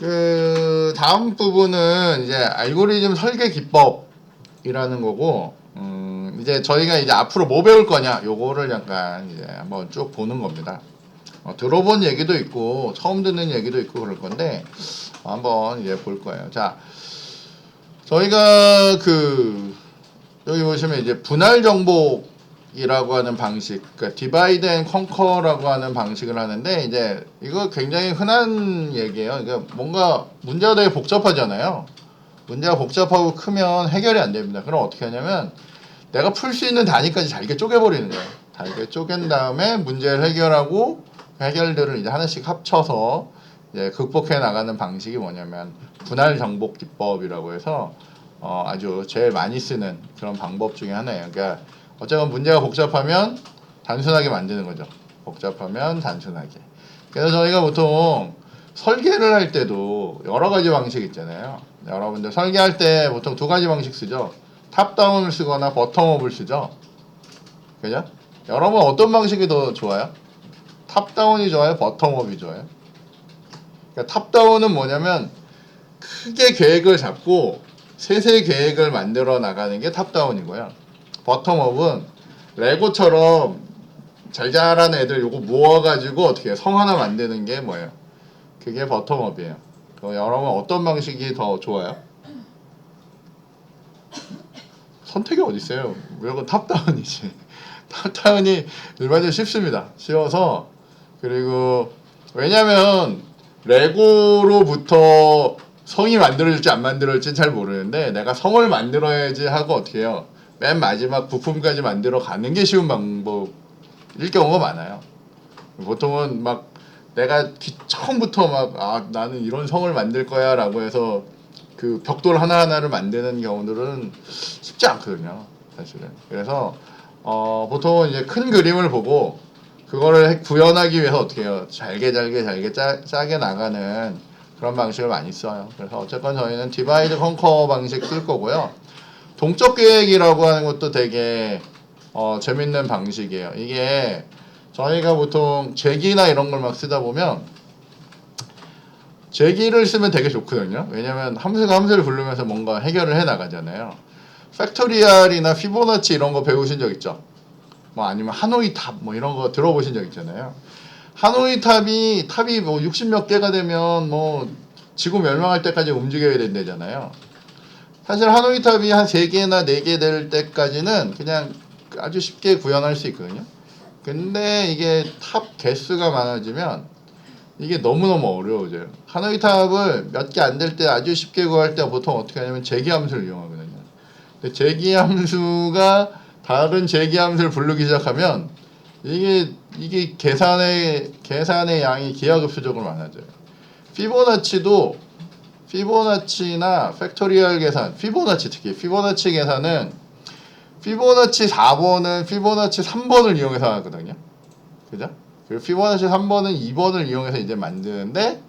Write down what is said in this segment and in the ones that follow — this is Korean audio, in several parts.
그 다음 부분은 이제 알고리즘 설계 기법이라는 거고 음 이제 저희가 이제 앞으로 뭐 배울 거냐 요거를 약간 이제 한번 쭉 보는 겁니다. 어, 들어본 얘기도 있고 처음 듣는 얘기도 있고 그럴 건데 한번 이제 볼 거예요. 자 저희가 그 여기 보시면 이제 분할 정복 이라고 하는 방식, 그러니까 디바이드 앤 컨커라고 하는 방식을 하는데 이제 이거 굉장히 흔한 얘기예요. 그러니까 뭔가 문제가 되게 복잡하잖아요. 문제가 복잡하고 크면 해결이 안 됩니다. 그럼 어떻게 하냐면 내가 풀 수 있는 단위까지 잘게 쪼개버리는 거예요. 잘게 쪼갠 다음에 문제를 해결하고 그 해결들을 이제 하나씩 합쳐서 이제 극복해 나가는 방식이 뭐냐면 분할 정복 기법이라고 해서 어, 아주 제일 많이 쓰는 그런 방법 중에 하나예요. 그러니까 어쨌건 문제가 복잡하면 단순하게 만드는 거죠. 복잡하면 단순하게. 그래서 저희가 보통 설계를 할 때도 여러 가지 방식 있잖아요. 여러분들 설계할 때 보통 두 가지 방식 쓰죠. 탑다운을 쓰거나 버텀업을 쓰죠. 그죠? 여러분 어떤 방식이 더 좋아요? 탑다운이 좋아요? 버텀업이 좋아요? 그러니까 탑다운은 뭐냐면 크게 계획을 잡고 세세 계획을 만들어 나가는 게 탑다운이고요. 버텀업은 레고처럼 잘 자란 애들 요거 모아가지고 어떻게 성 하나 만드는 게 뭐예요? 그게 버텀업이에요. 여러분 어떤 방식이 더 좋아요? 선택이 어디 있어요? 무조건 탑다운이지. 탑다운이 일반적으로 쉽습니다. 쉬워서 그리고 왜냐면 레고로부터 성이 만들어질지 안 만들어질지 잘 모르는데 내가 성을 만들어야지 하고 어떻게 해요? 맨 마지막 부품까지 만들어 가는 게 쉬운 방법일 경우가 많아요. 보통은 막 내가 기- 처음부터 막 아 나는 이런 성을 만들 거야 라고 해서 그 벽돌 하나 하나를 만드는 경우들은 쉽지 않거든요, 사실은. 그래서 어, 보통은 이제 큰 그림을 보고 그거를 해- 구현하기 위해서 어떻게 해요? 잘게 잘게 잘게 짜, 짜게 나가는 그런 방식을 많이 써요. 그래서 어쨌건 저희는 디바이드 컨커 방식 쓸 거고요. 동적 계획이라고 하는 것도 되게 어, 재밌는 방식이에요. 이게 저희가 보통 제기나 이런 걸 막 쓰다 보면 제기를 쓰면 되게 좋거든요. 왜냐면 함수가 함수를 부르면서 뭔가 해결을 해 나가잖아요. 팩토리얼이나 피보나치 이런 거 배우신 적 있죠? 뭐 아니면 하노이 탑 뭐 이런 거 들어보신 적 있잖아요. 하노이 탑이 탑이 뭐 60몇 개가 되면 뭐 지구 멸망할 때까지 움직여야 된다잖아요. 사실 하노이 탑이 한 3개나 4개 될 때까지는 그냥 아주 쉽게 구현할 수 있거든요. 근데 이게 탑 개수가 많아지면 이게 너무너무 어려워져요. 하노이 탑을 몇 개 안 될 때 아주 쉽게 구할 때 보통 어떻게 하냐면 제기함수를 이용하거든요. 근데 제기함수가 다른 제기함수를 부르기 시작하면 이게 이게 계산의 계산의 양이 기하급수적으로 많아져요. 피보나치도 피보나치나 팩토리얼 계산, 피보나치 특히 피보나치 계산은 피보나치 4번은 피보나치 3번을 이용해서 하거든요. 그죠? 그리고 피보나치 3번은 2번을 이용해서 이제 만드는데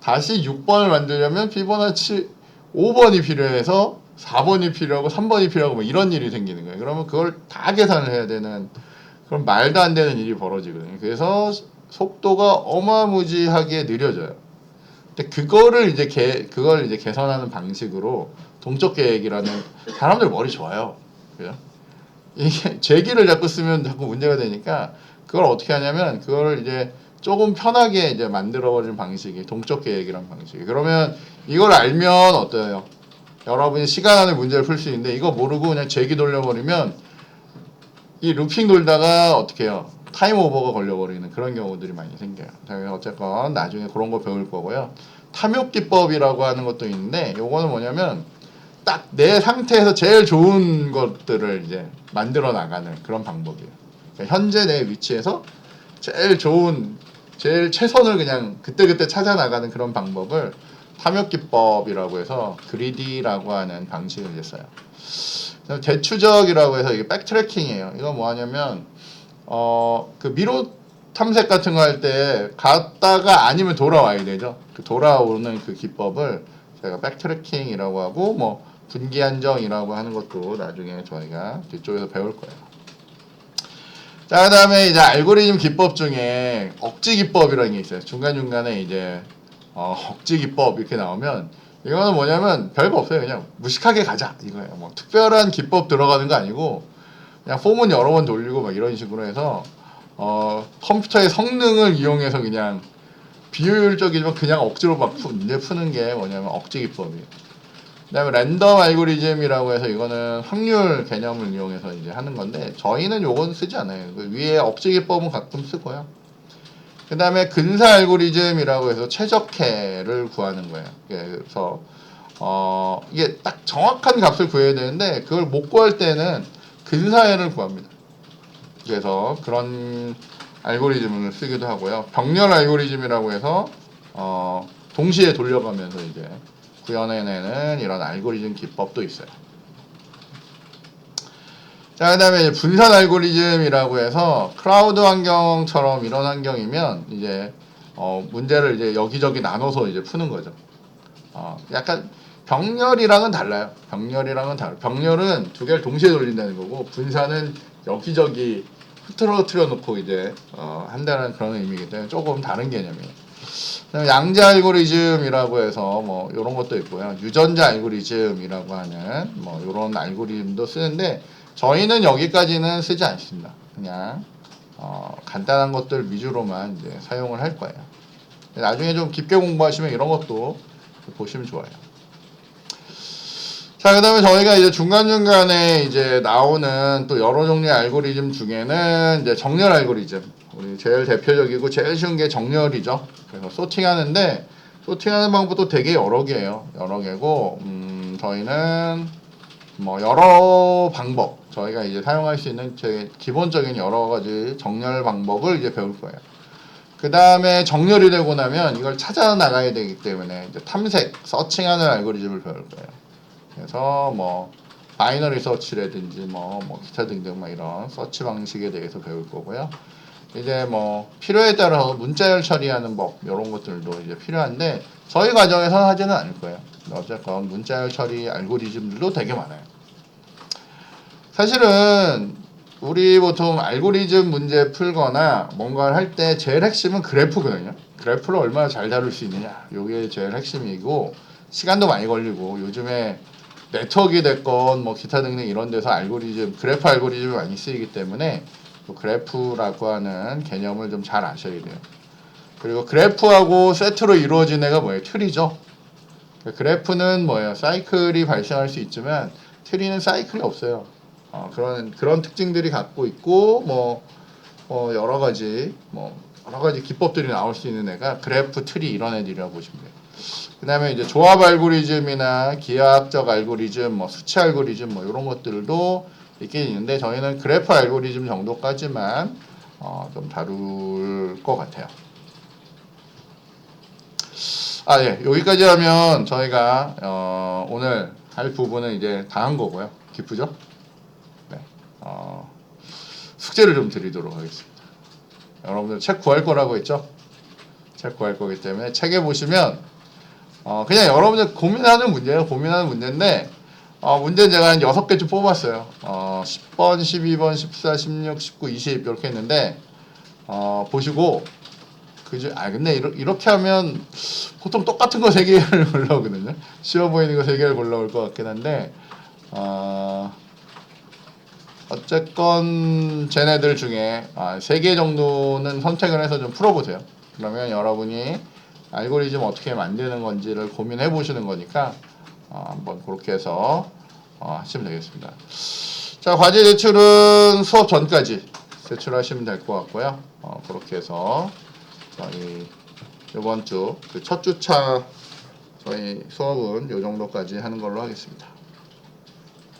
다시 6번을 만들려면 피보나치 5번이 필요해서 4번이 필요하고 3번이 필요하고 뭐 이런 일이 생기는 거예요. 그러면 그걸 다 계산을 해야 되는 그런 말도 안 되는 일이 벌어지거든요. 그래서 속도가 어마무지하게 느려져요. 근데 그거를 이제 개, 그걸 이제 개선하는 방식으로 동적 계획이라는 사람들 머리 좋아요. 그죠? 이게 제기를 자꾸 쓰면 자꾸 문제가 되니까 그걸 어떻게 하냐면 그거를 이제 조금 편하게 이제 만들어 버리는 방식이 동적 계획이라는 방식이. 그러면 이걸 알면 어때요? 여러분이 시간 안에 문제를 풀 수 있는데 이거 모르고 그냥 제기 돌려버리면 이 루핑 돌다가 어떻게 해요? 타임 오버가 걸려버리는 그런 경우들이 많이 생겨요. 그래서 어쨌건 나중에 그런 거 배울 거고요. 탐욕 기법이라고 하는 것도 있는데 요거는 뭐냐면 딱 내 상태에서 제일 좋은 것들을 이제 만들어 나가는 그런 방법이에요. 그러니까 현재 내 위치에서 제일 좋은 제일 최선을 그냥 그때그때 찾아 나가는 그런 방법을 탐욕 기법이라고 해서 그리디라고 하는 방식을. 그래서 대추적이라고 해서 이게 백트래킹이에요. 이거 뭐 하냐면 어 그 미로 탐색 같은 거 할 때 갔다가 아니면 돌아와야 되죠. 그 돌아오는 그 기법을 제가 백트래킹이라고 하고 뭐 분기 한정이라고 하는 것도 나중에 저희가 뒤쪽에서 배울 거예요. 자, 그 다음에 이제 알고리즘 기법 중에 억지 기법이라는 게 있어요. 중간 중간에 이제 어, 억지 기법 이렇게 나오면 이거는 뭐냐면 별거 없어요. 그냥 무식하게 가자 이거예요. 뭐 특별한 기법 들어가는 거 아니고 그냥 폼은 여러 번 돌리고 막 이런 식으로 해서 어, 컴퓨터의 성능을 이용해서 그냥 비효율적이지만 그냥 억지로 막 푸, 문제 푸는 게 뭐냐면 억지 기법이에요. 그 다음에 랜덤 알고리즘이라고 해서 이거는 확률 개념을 이용해서 이제 하는 건데 저희는 요건 쓰지 않아요. 그 위에 억지 기법은 가끔 쓰고요. 그 다음에 근사 알고리즘이라고 해서 최적해를 구하는 거예요. 예, 그래서 어 이게 딱 정확한 값을 구해야 되는데 그걸 못 구할 때는 근사해를 구합니다. 그래서 그런 알고리즘을 쓰기도 하고요. 병렬 알고리즘이라고 해서 어 동시에 돌려가면서 이제 구현해내는 이런 알고리즘 기법도 있어요. 자, 그 다음에 이제 분산 알고리즘이라고 해서 클라우드 환경처럼 이런 환경이면 이제 어, 문제를 이제 여기저기 나눠서 이제 푸는 거죠. 어, 약간 병렬이랑은 달라요. 병렬이랑은 달라. 병렬은 두 개를 동시에 돌린다는 거고 분산은 여기저기 흐트러뜨려 놓고 이제 어, 한다는 그런 의미이기 때문에 조금 다른 개념이에요. 양자 알고리즘이라고 해서 뭐 이런 것도 있고요. 유전자 알고리즘이라고 하는 뭐 이런 알고리즘도 쓰는데 저희는 여기까지는 쓰지 않습니다. 그냥 어, 간단한 것들 위주로만 이제 사용을 할 거예요. 나중에 좀 깊게 공부하시면 이런 것도 보시면 좋아요. 자, 그 다음에 저희가 이제 중간중간에 이제 나오는 또 여러 종류의 알고리즘 중에는 이제 정렬 알고리즘. 우리 제일 대표적이고 제일 쉬운 게 정렬이죠. 그래서 소팅하는데, 소팅하는 방법도 되게 여러 개예요. 여러 개고, 음, 저희는 뭐 여러 방법, 저희가 이제 사용할 수 있는 제 기본적인 여러 가지 정렬 방법을 이제 배울 거예요. 그 다음에 정렬이 되고 나면 이걸 찾아 나가야 되기 때문에 이제 탐색, 서칭하는 알고리즘을 배울 거예요. 그래서 뭐 바이너리 서치라든지 뭐, 뭐 기타 등등 막 이런 서치 방식에 대해서 배울 거고요. 이제 뭐 필요에 따라서 문자열 처리하는 법 이런 것들도 이제 필요한데 저희 과정에서는 하지는 않을 거예요. 어쨌건 문자열 처리 알고리즘들도 되게 많아요. 사실은 우리 보통 알고리즘 문제 풀거나 뭔가를 할 때 제일 핵심은 그래프거든요. 그래프를 얼마나 잘 다룰 수 있느냐. 이게 제일 핵심이고 시간도 많이 걸리고 요즘에 네트워크가 됐건 뭐 기타 등등 이런 데서 알고리즘, 그래프 알고리즘이 많이 쓰이기 때문에 또 그래프라고 하는 개념을 좀 잘 아셔야 돼요. 그리고 그래프하고 세트로 이루어진 애가 뭐예요? 틀이죠. 그래프는 뭐예요? 사이클이 발생할 수 있지만 트리는 사이클이 없어요. 어, 그런 그런 특징들이 갖고 있고 뭐 어, 여러 가지 뭐 여러 가지 기법들이 나올 수 있는 애가 그래프 트리 이런 애들이라고 보시면 돼요. 그 다음에 이제 조합 알고리즘이나 기하학적 알고리즘, 뭐 수치 알고리즘 뭐 이런 것들도 있긴 있는데 저희는 그래프 알고리즘 정도까지만 어, 좀 다룰 것 같아요. 아 예, 여기까지 하면 저희가 어, 오늘 할 부분은 이제 다 한 거고요. 기쁘죠? 네. 어, 숙제를 좀 드리도록 하겠습니다. 여러분들 책 구할 거라고 했죠? 책 구할 거기 때문에 책에 보시면 어, 그냥 여러분들 고민하는 문제예요. 고민하는 문제인데 어, 문제는 제가 한 6개쯤 뽑았어요. 어, 10번, 12번, 14, 16, 19, 20 이렇게 했는데 어, 보시고 그죠? 아 근데 이러, 이렇게 하면 보통 똑같은 거 3개를 골라오거든요. 쉬워 보이는 거 3개를 골라올 것 같긴 한데 어, 어쨌건 쟤네들 중에 아, 3개 정도는 선택을 해서 좀 풀어보세요. 그러면 여러분이 알고리즘 어떻게 만드는 건지를 고민해 보시는 거니까 어, 한번 그렇게 해서 어, 하시면 되겠습니다. 자 과제 제출은 수업 전까지 제출하시면 될 것 같고요. 어, 그렇게 해서 저희 이번 주그첫 주차 저희 수업은 이 정도까지 하는 걸로 하겠습니다.